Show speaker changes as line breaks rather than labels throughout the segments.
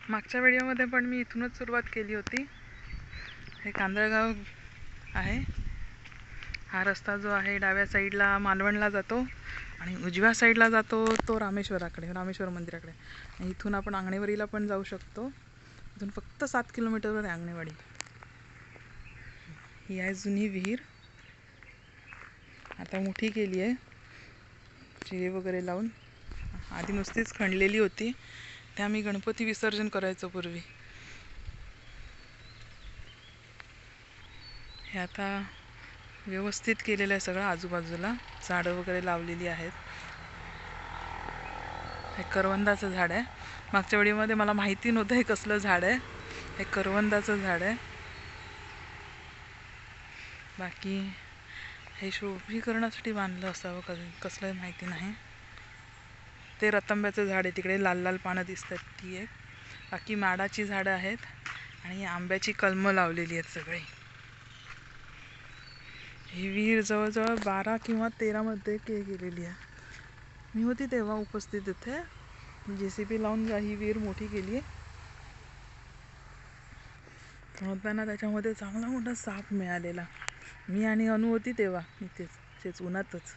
मागच्या व्हिडिओमध्ये पण मी इथूनच सुरुवात केली होती. हे कांदळगाव आहे. हा रस्ता जो आहे डाव्या साईडला मालवणला जातो आणि उजव्या साईडला जातो तो रामेश्वराकडे रामेश्वर मंदिराकडे. आणि इथून आपण आंगणेवाडीला पण जाऊ शकतो. इथून फक्त सात किलोमीटरवर आहे आंगणेवाडी. ही आहे जुनी विहीर. आता मोठी केली आहे. चिरे वगैरे लावून. आधी नुसतीच खणलेली होती. त्या मी गणपती विसर्जन करायचो पूर्वी. हे आता व्यवस्थित केलेलं आहे सगळं आजूबाजूला. झाडं वगैरे लावलेली आहेत. हे करवंदाचं झाड आहे. मागच्या वेळीमध्ये मला माहिती नव्हतं हे कसलं झाड आहे. हे करवंदाचं झाड आहे. बाकी हे शोभीकरणासाठी बांधलं असावं कधी कसलं माहिती नाही. ते रतांब्याचं झाड आहे. तिकडे लाल लाल पानं दिसतात ती एक. बाकी माडाची झाडं आहेत आणि आंब्याची कलमं लावलेली आहेत सगळी. ही विहीर जवळजवळ बारा किंवा तेरामध्ये के गेलेली आहे. मी होती तेव्हा उपस्थित इथे. जे सी पी लावून ही विहीर मोठी केली आहे. होताना त्याच्यामध्ये चांगला मोठा साप मिळालेला. मी आणि अनु होती तेव्हा. इथेच. तेच उन्हातच.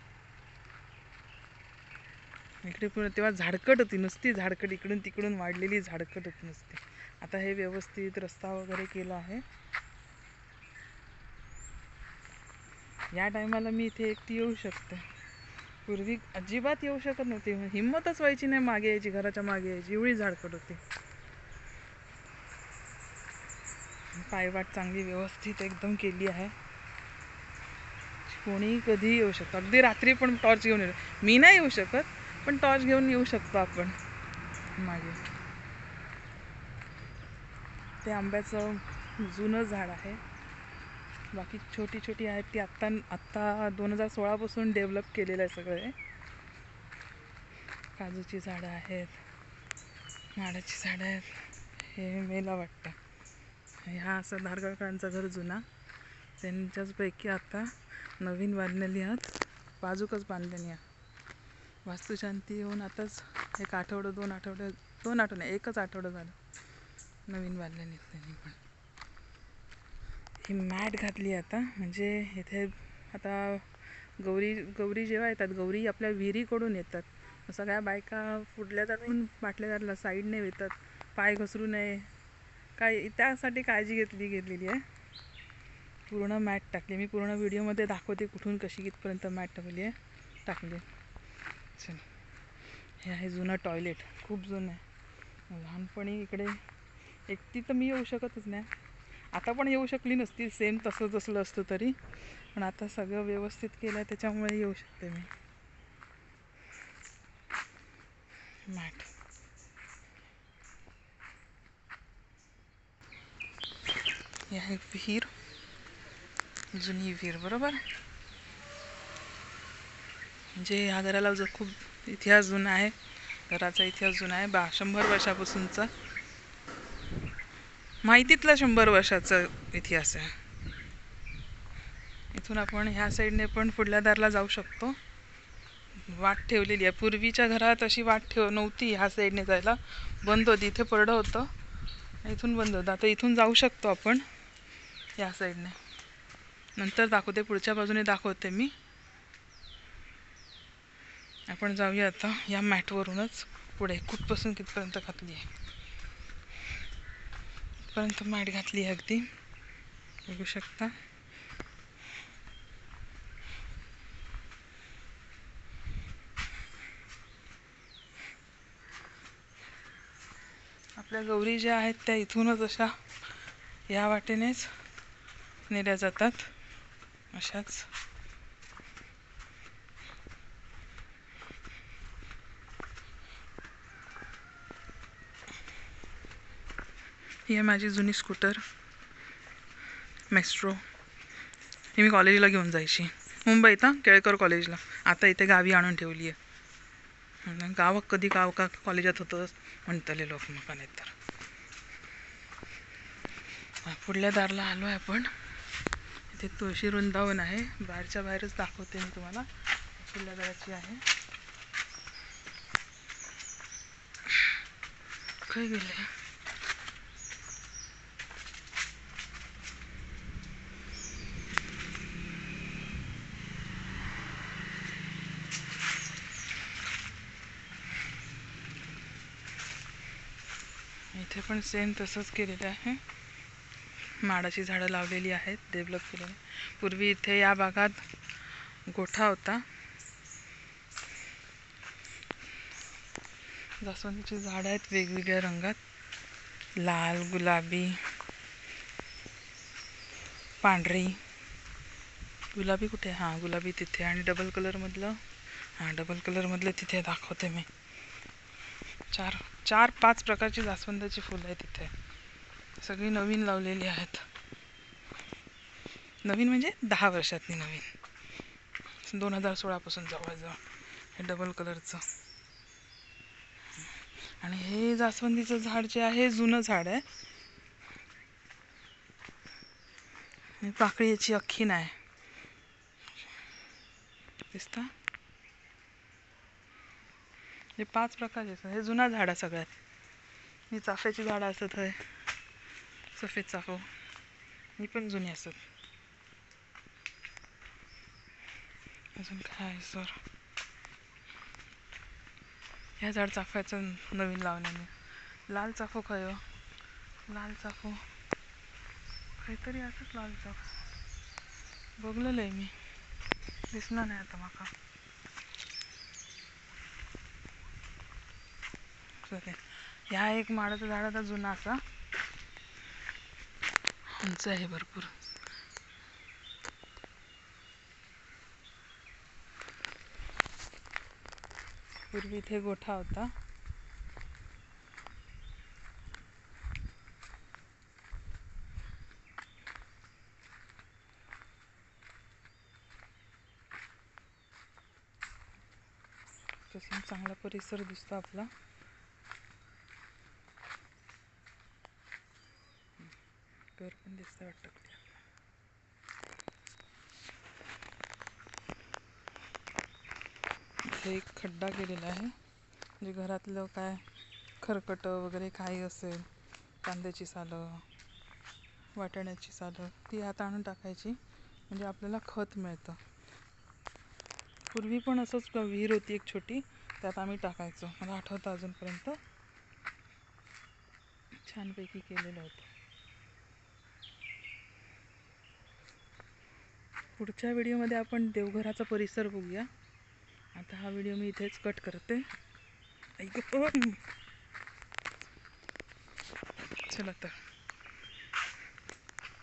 इकडे पण तेव्हा झाडकट होती नुसती झाडकट. इकडून तिकडून वाढलेली झाडकट होती नुसती. आता हे व्यवस्थित रस्ता वगैरे केला आहे. या टायमाला मी इथे एकटी येऊ शकते. पूर्वी अजिबात येऊ शकत नव्हती. हिंमतच व्हायची नाही मागे यायची घराच्या मागे यायची. एवढी झाडकट होती. पायवाट चांगली व्यवस्थित एकदम केली आहे. कोणी कधी येऊ शकतं. अगदी रात्री पण टॉर्च घेऊन येऊ मी नाही येऊ शकत. पण टॉर्च घेऊन येऊ शकतो आपण. मागे. ते आंब्याचं जुनं झाड आहे. बाकी छोटी छोटी आहेत ती आत्ता आत्ता दोन हजार सोळापासून डेव्हलप केलेलं आहे सगळं. काजूची झाडं आहेत माडाची झाडं आहेत. हे मेला वाटतं. ह्या असं धारगळकरांचं घर जुना. त्यांच्याचपैकी आता नवीन बांधलेली आहात. बाजूकच बांधलेली आहे वास्तुशांती येऊन आताच एक आठवडं दोन आठवडे दोन आठवडे एकच आठवडं झालं. नवीन बांधलेली त्यांनी पण. ही मॅट घातली आता म्हणजे इथे आता गौरी गौरी जेव्हा येतात गौरी आपल्या विहिरीकडून येतात. सगळ्या बायका फुटल्या जातून बाटल्या जातला साईडने येतात. पाय घसरू नये. काय त्यासाठी काळजी घेतली घेतलेली आहे. पूर्ण मॅट टाकली. मी पूर्ण व्हिडिओमध्ये दाखवते कुठून कशी कितपर्यंत मॅट टाकली आहे. टाकली. चल हे आहे जुनं टॉयलेट खूप जुनं आहे. लहानपणी इकडे एकटी तर मी येऊ शकतच नाही. आता पण येऊ शकली नसती. सेम तसंच असलं असतं तरी. पण आता सगळं व्यवस्थित केलं आहे त्याच्यामुळे येऊ शकते मी. मॅट हे आहे विहीर. जुनी विहीर बरोबर? म्हणजे ह्या घराला जर खूप इतिहास जुना आहे घराचा इतिहास जुना आहे बा शंभर वर्षापासूनचा. माहितीतला शंभर वर्षाचा इतिहास आहे. इथून आपण ह्या साईडने पण पुढल्या दारला जाऊ शकतो. वाट ठेवलेली आहे. पूर्वीच्या घरात अशी वाट ठेव नव्हती ह्या साईडने जायला. बंद होती. इथे परडं होतं. इथून बंद होतं. आता इथून जाऊ शकतो आपण या साईडने. नंतर दाखवते. पुढच्या बाजूने दाखवते मी. आपण जाऊया आता या मॅटवरूनच पुढे. कुठपासून कितपर्यंत घातली आहे? इथपर्यंत मॅट घातली आहे अगदी. बघू शकता. आपल्या गौरी ज्या आहेत त्या इथूनच अशा या वाटेनेच नेल्या जातात. अशाच ही आहे माझी जुनी स्कूटर मेस्ट्रो. ही मी कॉलेजला घेऊन जायची. मुंबईत हां केळकर कॉलेजला. आता इथे गावी आणून ठेवली आहे. गाव कधी गाव का कॉलेजात होतं म्हणतले लोक मग नाही तर. पुढल्या दारला आलो आहे आपण. इथे तुळशी वृंदावन आहे. बाहेरच्या बाहेरच दाखवते मी तुम्हाला. पुढल्या दाराची आहे. काय गेले? इथे पण सेम तसंच केलेलं आहे. माडाची झाडं लावलेली आहेत डेव्हलप केलेली. पूर्वी इथे या भागात गोठा होता. जास्वंदीची झाडं आहेत वेगवेगळ्या रंगात. लाल गुलाबी पांढरी. गुलाबी कुठे? हां गुलाबी तिथे. आणि डबल कलरमधलं हां डबल कलरमधलं तिथे दाखवते मी. चार चार पाच प्रकारची जास्वंदाची फुलं आहेत तिथे सगळी नवीन लावलेली आहेत. नवीन म्हणजे दहा वर्षातली नवीन. दोन हजार सोळापासून जवळजवळ हे डबल कलरचं आणि हे जास्वंदीचं झाड जे आहे जुनं झाड आहे. पाकळी याची अख्खी नाही. दिसता? हे पाच प्रकारचे असतात हे जुना झाड आहे सगळ्यात. ही चाफ्याची झाडं असत हय सफेद चाफो ही पण जुनी असत अजून काय सर? ह्या झाड चाफ्याचं नवीन लावण्याने. लाल चाफो हो? खय लाल चाफो काहीतरी असंच लाल चाफो बघलेलं आहे मी. दिसणार नाही आता माका. सर ह्या एक माडाचं झाड आता जुना असा. उंच आहे भरपूर. पूर्वी इथे गोठा होता. तसा चांगला परिसर दिसतो आपला. घर वाटतं इथे एक खड्डा केलेला आहे. म्हणजे घरातलं काय खरकटं वगैरे काही असेल कांद्याची सालं वाटाण्याची सालं ती आत आणून टाकायची. म्हणजे आपल्याला खत मिळतं. पूर्वी पण असंच विहीर होती एक छोटी त्यात आम्ही टाकायचो. मला आठवतं अजूनपर्यंत. छानपैकी केलेलं होतं. पुढच्या व्हिडिओमध्ये आपण देवघराचा परिसर बघूया. आता हा व्हिडिओ मी इथेच कट करते. ऐक चला तर.